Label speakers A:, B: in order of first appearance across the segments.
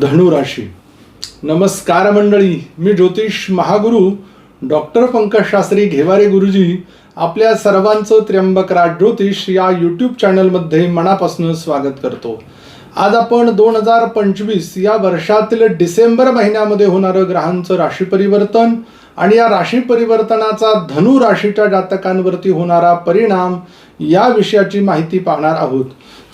A: धनुराशी. नमस्कार मंडळी मी ज्योतिष महागुरु डॉक्टर पंकज शास्त्री घेवारे गुरुजी आपल्या सर्वांचं त्र्यंबकराज ज्योतिष या यूट्यूब चॅनलमध्ये मनापासून स्वागत करतो. आज आपण दोन हजार पंचवीस या वर्षातील डिसेंबर महिन्यामध्ये होणारं ग्रहांचं राशी परिवर्तन आणि या राशी परिवर्तनाचा धनु राशीच्या जातकांवरती होणारा परिणाम या विषयाची माहिती पाहणार आहोत.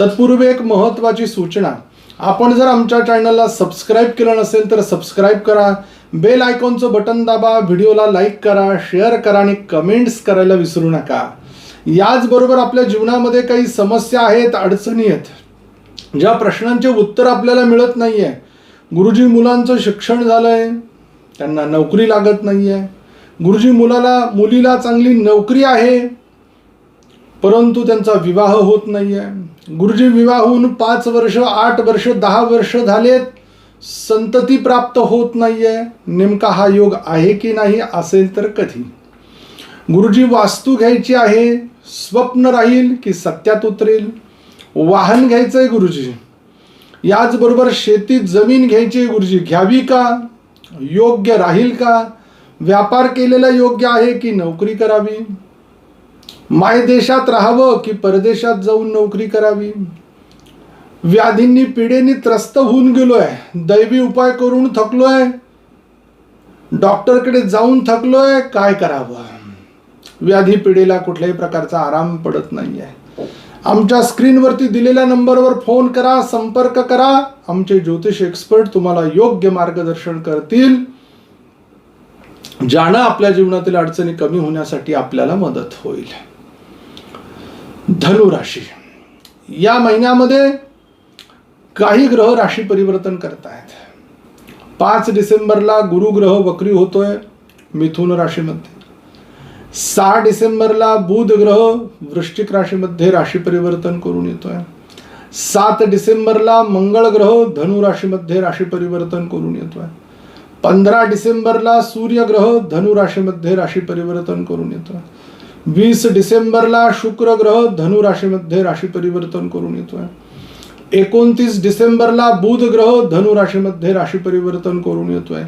A: तत्पूर्वी एक महत्त्वाची सूचना. आपण जर आमच्या चॅनलला सबस्क्राईब केलं नसेल तर सबस्क्राईब करा. बेल आयकॉनचं बटन दाबा व्हिडिओला लाईक करा शेअर करा आणि कमेंट्स करायला विसरू नका. याचबरोबर आपल्या जीवनामध्ये काही समस्या आहेत अडचणी आहेत. ज्या प्रश्नांचे उत्तर आपल्याला मिळत नाही आहे गुरुजी मुलांचं शिक्षण झालं आहे त्यांना नोकरी लागत नाही आहे गुरुजी मुलाला मुलीला चांगली नोकरी आहे परंतु त्यांचा विवाह होत नाही आहे गुरुजी विवाह होऊन पाच वर्ष आठ वर्ष दहा वर्ष झालेत संतती प्राप्त होत नाही आहे नेमका हा योग आहे की नाही असेल तर कधी. गुरुजी वास्तू घ्यायची आहे स्वप्न राहील की सत्यात उतरेल. वाहन घ्यायचं आहे गुरुजी. याचबरोबर शेतीत जमीन घ्यायची आहे गुरुजी. घ्यावी का? योग्य राहील का? व्यापार केलेला योग्य आहे की नोकरी करावी? मायदेशात राहावं की परदेशात जाऊन नोकरी करावी? व्याधींनी पिढेनी त्रस्त होऊन गेलो आहे दैवी उपाय करून थकलो आहे डॉक्टरकडे जाऊन थकलो आहे काय करावं? व्याधी पिढीला कुठल्याही प्रकारचा आराम पडत नाही आहे आमच्या स्क्रीनवरती दिलेल्या नंबरवर फोन करा संपर्क करा. आमचे ज्योतिष एक्सपर्ट तुम्हाला योग्य मार्गदर्शन करतील. ज्यानं आपल्या जीवनातील अडचणी कमी होण्यासाठी आपल्याला मदत होईल. धनुराशी या महिन्यामध्ये काही ग्रह राशी परिवर्तन करतायत. पाच डिसेंबरला गुरुग्रह वक्री होतोय मिथुन राशीमध्ये. सहा डिसेंबरला बुध ग्रह वृश्चिक राशीमध्ये राशी परिवर्तन करून येतोय. सात डिसेंबरला मंगळ ग्रह धनु राशीमध्ये राशी परिवर्तन करून येतोय. पंधरा डिसेंबरला सूर्य ग्रह धनु राशीमध्ये राशी परिवर्तन करून येतोय. वीस डिसेंबरला शुक्र ग्रह धनु राशीमध्ये राशी परिवर्तन करून येतोय. एकोणतीस डिसेंबरला बुध ग्रह धनु राशीमध्ये राशी परिवर्तन करून येतोय.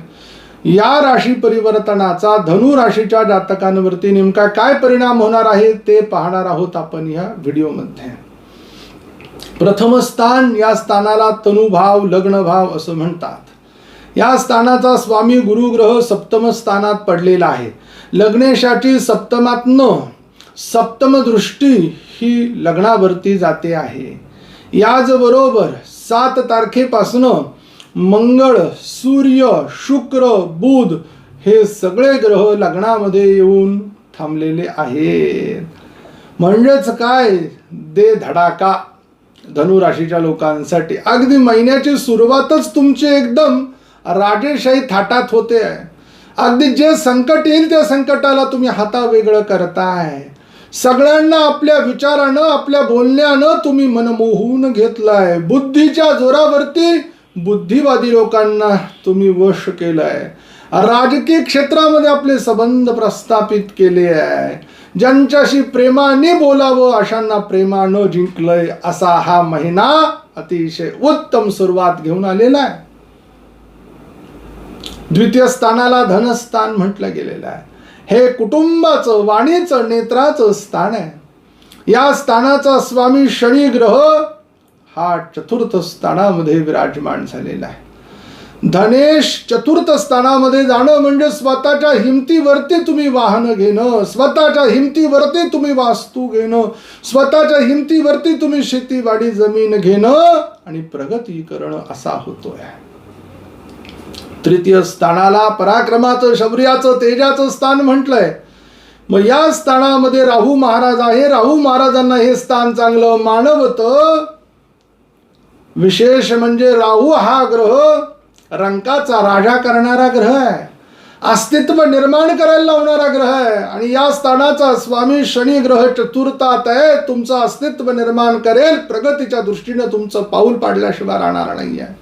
A: या राशी परिवर्तनाचा धनु राशीच्या जातकांवरती नेमका काय परिणाम होणार आहे ते पाहणार आहोत आपण या व्हिडिओमध्ये. प्रथम स्थान या स्थानाला तनुभाव लग्नभाव असं म्हणतात. या स्थानाचा स्वामी गुरुग्रह सप्तम स्थानात पडलेला आहे. लग्नेशाची सप्तमातन सप्तम दृष्टी ही लग्नावरती जाते आहे. याचबरोबर सात तारखेपासनं मंगळ सूर्य शुक्र बुध हे सगळे ग्रह लग्नामध्ये येऊन थांबलेले आहेत. म्हणजेच काय? दे धडाका. धनुराशीच्या लोकांसाठी. अगदी महिन्याची सुरुवातच तुमची एकदम राजेशाही थाटात होते. आहे अगदी जे संकट येईल त्या संकटाला तुम्ही हाता वेगळं करताय. सगळ्यांना आपल्या विचारानं आपल्या बोलण्यानं तुम्ही मन मोहून घेतलाय. बुद्धीच्या जोरावरती बुद्धिवादी लोकांना तुम्ही वश केलंय. राजकीय क्षेत्रामध्ये आपले संबंध प्रस्थापित केले आहे. ज्यांच्याशी प्रेमाने बोलावं अशांना प्रेमानं जिंकलंय असा हा महिना अतिशय उत्तम सुरुवात घेऊन आलेला आहे. द्वितीय स्थानाला धनस्थान म्हटलं गेलेलं आहे. हे कुटुंबाचं वाणीचं नेत्राचं स्थान आहे. या स्थानाचा स्वामी शनी ग्रह हा चतुर्थ स्थानामध्ये विराजमान झालेला आहे. धनेश चतुर्थ स्थानामध्ये जाणं म्हणजे स्वतःच्या हिमतीवरती तुम्ही वाहन घेणं स्वतःच्या हिमतीवरती तुम्ही वास्तू घेणं स्वतःच्या हिमतीवरती तुम्ही शेतीवाडी जमीन घेणं आणि प्रगती करणं असा होतोय. तृतीय स्थानाला पराक्रमाचं शौर्याचं तेजाचं स्थान म्हटलंय. मग या स्थानामध्ये राहू महाराज आहे. राहू महाराजांना हे स्थान चांगलं मानवत. विशेष म्हणजे राहू हा ग्रह रंकाचा राजा करणारा ग्रह आहे. अस्तित्व निर्माण करायला लावणारा ग्रह आहे. आणि या स्थानाचा स्वामी शनी ग्रह चतुर्थात आहे. तुमचं अस्तित्व निर्माण करेल. प्रगतीच्या दृष्टीने तुमचं पाऊल पाडल्याशिवाय राहणार नाही आहे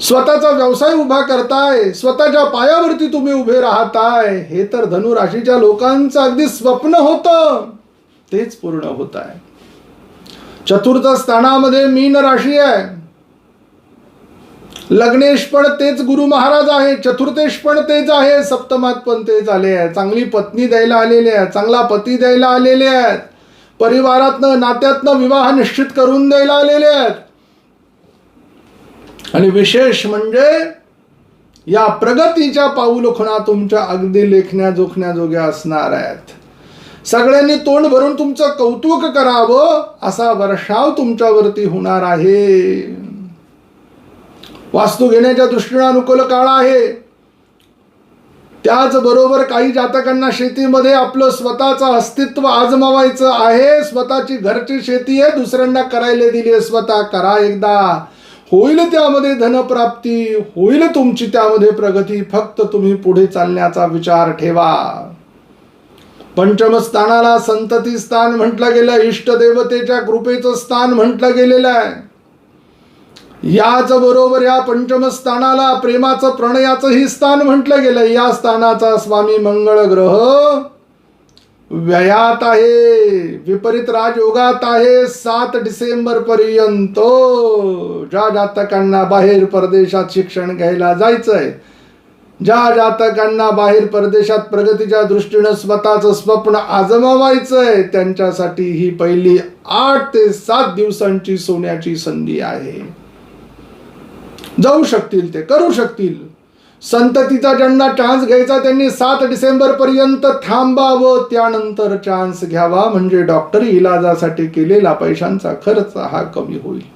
A: स्वतःचा व्यवसाय उभा करताय. स्वतःच्या पायावरती तुम्ही उभे राहताय. हे तर धनुराशीच्या लोकांचं अगदी स्वप्न होतं. तेच पूर्ण होत आहे. चतुर्थ स्थानामध्ये मीन राशी आहे. लग्नेश पण तेच गुरु महाराज आहे चतुर्थेश पण तेच आहे सप्तमात पण तेच आले आहे. चांगली पत्नी द्यायला आलेले आहे चांगला पती द्यायला आलेले आहेत. परिवारातनं नात्यातनं विवाह निश्चित करून द्यायला आलेले आहेत. आणि विशेष म्हणजे या प्रगतीच्या पाऊलखुणा तुमच्या अगदी लेखण्या जोखण्याजोग्या असणार आहेत. सगळ्यांनी तोंड भरून तुमचं कौतुक करावं असा वर्षाव तुमच्यावरती होणार आहे. वास्तू घेण्याच्या दृष्टीने अनुकूल काळ आहे. त्याचबरोबर काही जातकांना शेतीमध्ये आपलं स्वतःचं अस्तित्व आजमावायचं आहे. स्वतःची घरची शेती आहे दुसऱ्यांना करायला दिली आहे स्वतः करा एकदा. होईल त्यामध्ये धनप्राप्ती होईल तुमची त्यामध्ये प्रगती फक्त तुम्ही पुढे चालण्याचा विचार ठेवा. पंचमस्थानाला संतती स्थान म्हटलं गेलं इष्टदेवतेच्या कृपेचं स्थान म्हटलं गेलेलं आहे. याच बरोबर या पंचमस्थानाला प्रेमाचं प्रणयाचंही स्थान म्हटलं गेलं. या स्थानाचा स्वामी मंगळ ग्रह व्ययात आहे विपरीत राजयोगात आहे. सात डिसेंबर पर्यंत ज्या जातकांना बाहेर परदेशात शिक्षण घ्यायला जायचंय ज्या जातकांना बाहेर परदेशात प्रगतीच्या दृष्टीनं स्वतःचं स्वप्न आजमावायचंय त्यांच्यासाठी ही पहिली आठ ते सात दिवसांची सोन्याची संधी आहे. जाऊ शकतील ते करू शकतील. संततीचा ज्यांना चान्स घ्यायचा त्यांनी सात डिसेंबर पर्यंत थांबावं त्यानंतर चान्स घ्यावा. म्हणजे डॉक्टरी इलाजासाठी केलेला पैशांचा खर्च हा कमी होईल.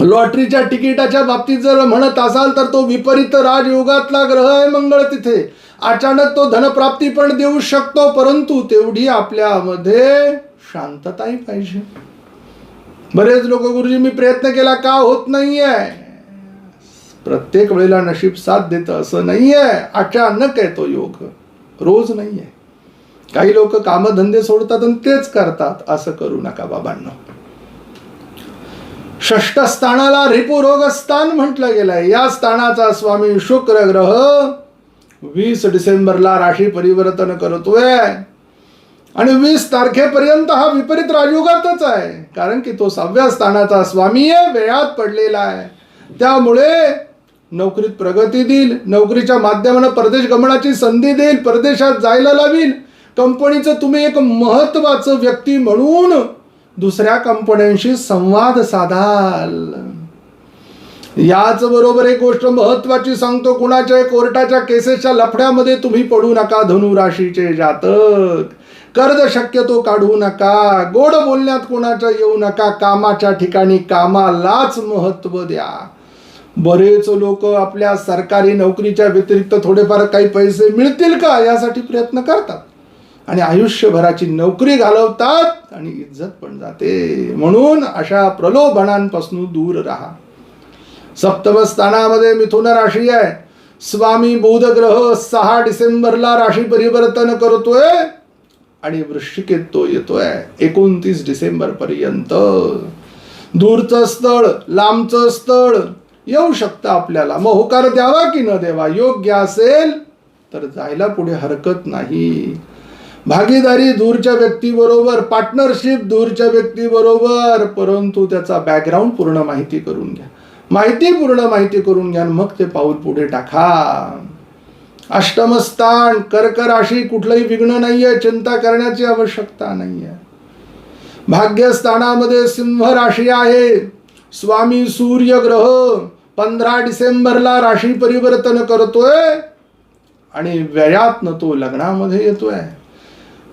A: लॉटरीच्या तिकिटाच्या बाबतीत जर म्हणत असाल तर तो विपरीत राजयोगातला ग्रह आहे मंगळ तिथे. अचानक तो धनप्राप्ती पण देऊ शकतो परंतु तेवढी आपल्यामध्ये शांतताही पाहिजे. बरेच लोक गुरुजी मी प्रयत्न केला का होत नाहीये? प्रत्येक वेळेला नशीब साथ देतं असं नाहीये. अचानक आहे तो योग. रोज नाहीये. काही लोक कामधंदे सोडतात आणि तेच करतात. असं करू नका बाबांना. षष्ट स्थानाला स्थान म्हटलं गेलंय. या स्थानाचा स्वामी शुक्र ग्रह वीस डिसेंबरला राशी परिवर्तन करतोय. आणि वीस तारखेपर्यंत हा विपरीत राजयुगातच आहे. कारण की तो सहाव्या स्थानाचा स्वामी आहे वेळात पडलेला आहे. त्यामुळे नोकरीत प्रगती देईल नोकरीच्या माध्यमानं परदेश गमनाची संधी देईल परदेशात जायला लावील. कंपनीचं तुम्ही एक महत्वाचं व्यक्ती म्हणून दुसऱ्या कंपन्यांशी संवाद साधाल. याच बरोबर एक गोष्ट महत्वाची सांगतो कुणाच्या कोर्टाच्या केसेसच्या लफड्यामध्ये तुम्ही पडू नका धनुराशीचे जातक. कर्ज शक्यतो काढू नका गोड बोलण्यात कोणाच्या येऊ नका कामाच्या ठिकाणी कामालाच महत्त्व द्या. बरेच लोक आपल्या सरकारी नोकरीच्या व्यतिरिक्त थोडेफार काही पैसे मिळतील का? यासाठी प्रयत्न करतात. आणि आयुष्यभराची नोकरी घालवतात आणि इज्जत पण जाते. म्हणून अशा प्रलोभनांपासून दूर राहा. सप्तम स्थानामध्ये मिथुन राशी आहे. स्वामी बुध ग्रह सहा डिसेंबरला राशी परिवर्तन करतोय आणि वृश्चिकेत तो येतोय. एकोणतीस डिसेंबर पर्यंत. दूरचं स्थळ लांबचं स्थळ येऊ शकतं आपल्याला. मग होकार द्यावा की न द्यावा? योग्य असेल तर जायला पुढे हरकत नाही. भागीदारी दूरच्या व्यक्तीबरोबर पार्टनरशिप दूरच्या व्यक्तीबरोबर परंतु त्याचा बॅकग्राऊंड पूर्ण माहिती करून घ्या. माहिती पूर्ण माहिती करून घ्या मग ते पाऊल पुढे टाका. अष्टमस्थान कर्क राशी कुठलंही विघ्न नाहीये चिंता करण्याची आवश्यकता नाहीये. भाग्यस्थानामध्ये सिंह राशी आहे. स्वामी सूर्य ग्रह पंधरा डिसेंबरला राशी परिवर्तन करतोय आणि व्ययातनं तो लग्नामध्ये येतोय.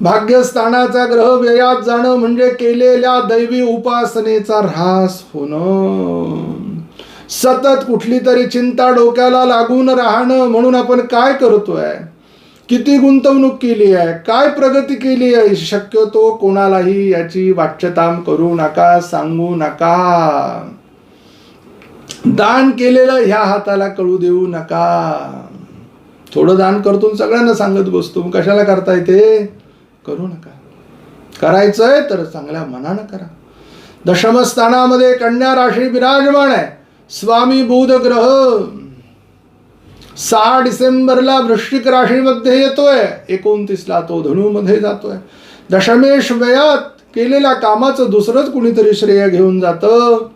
A: भाग्यस्थानाचा ग्रह व्ययात जाणं म्हणजे केलेल्या दैवी उपासनेचा ऱ्हास होणं. सतत कुठली तरी चिंता डोक्याला लागून राहणं म्हणून आपण काय करतोय? किती गुंतवणूक केली आहे? काय प्रगती केली आहे? शक्यतो कोणालाही याची वाच्यताम करू नका सांगू नका. दान केलेलं ह्या हाताला कळू देऊ नका. थोडं दान करतो सगळ्यांना सांगत बसतो. कशाला करताय ते? करू नका. करायचंय तर चांगल्या मनानं करा. दशमस्थानामध्ये कन्या राशी विराजमान आहे. स्वामी बुध ग्रह सहा डिसेंबरला वृश्चिक राशीमध्ये येतोय. एकोणतीसला तो धनुमध्ये जातोय. दशमेश वयात केलेल्या कामाचं दुसरंच कुणीतरी श्रेय घेऊन जातं.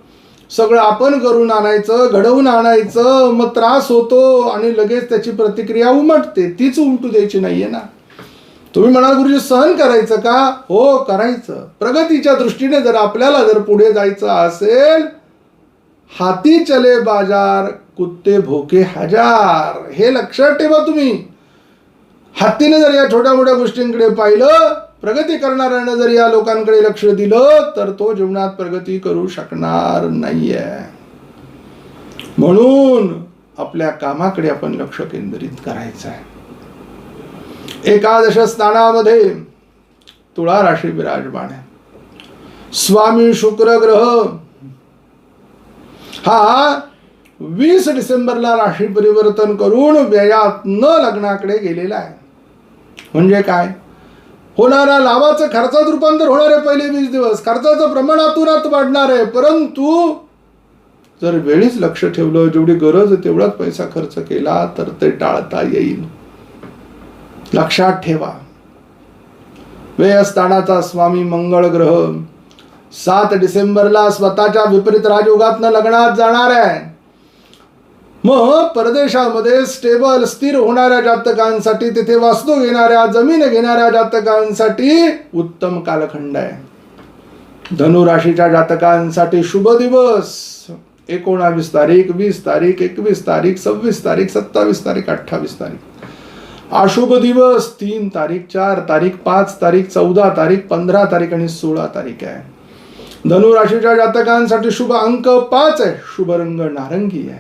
A: सगळं आपण करून आणायचं घडवून आणायचं. मग त्रास होतो आणि लगेच त्याची प्रतिक्रिया उमटते. तीच उमटू द्यायची नाहीये ना. तुम्ही म्हणाल गुरुजी सहन करायचं का? हो करायचं. प्रगतीच्या दृष्टीने जर आपल्याला जर पुढे जायचं असेल हाती चले बाजार कुत्ते भोके हजार. हे लक्षात ठेवा तुम्ही. हत्तीने जर या छोट्या मोठ्या गोष्टींकडे पाहिलं प्रगती करणाऱ्यानं जर या लोकांकडे लक्ष दिलं तर तो जीवनात प्रगती करू शकणार नाहीये. म्हणून आपल्या कामाकडे आपण लक्ष केंद्रित करायचं आहे एकादश स्थानामध्ये तुळा राशी विराजमान आहे. स्वामी शुक्र ग्रह हा वीस डिसेंबरला राशी परिवर्तन करून व्ययात न लग्नाकडे गेलेला आहे. म्हणजे काय? होणारा लाभाचं खर्चात रूपांतर होणार आहे पहिले वीस दिवस खर्चाचं प्रमाण आतुरात वाढणार आहे. परंतु जर वेळीच लक्ष ठेवलं जेवढी गरज आहे तेवढाच पैसा खर्च केला तर ते टाळता येईल लक्षात ठेवा. व्ययस्थानाचा स्वामी मंगळ ग्रह सात डिसेंबरला स्वतःच्या विपरीत राजयोगातनं लग्नात जाणार आहे. मग परदेशामध्ये स्टेबल स्थिर होणाऱ्या जातकांसाठी तिथे वास्तू घेणाऱ्या जमीन घेणाऱ्या जातकांसाठी उत्तम कालखंड आहे. धनुराशीच्या जातकांसाठी शुभ दिवस. एकोणावीस तारीख वीस तारीख एकवीस तारीख सव्वीस तारीख सत्तावीस तारीख अठ्ठावीस तारीख. अशुभ दिवस तीन तारीख चार तारीख पाच तारीख चौदा तारीख पंधरा तारीख आणि सोळा तारीख आहे. धनुराशीच्या जातकांसाठी शुभ अंक पाच आहे. शुभ रंग नारंगी आहे.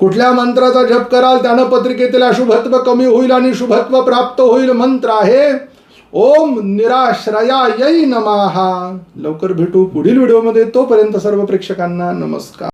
A: कुठल्या मंत्राचा जप कराल त्यानं पत्रिकेतील अशुभत्व कमी होईल आणि शुभत्व प्राप्त होईल मंत्र आहे ओम निराश्रया यै नमहा लवकर भेटू पुढील व्हिडिओमध्ये. तोपर्यंत सर्व प्रेक्षकांना नमस्कार.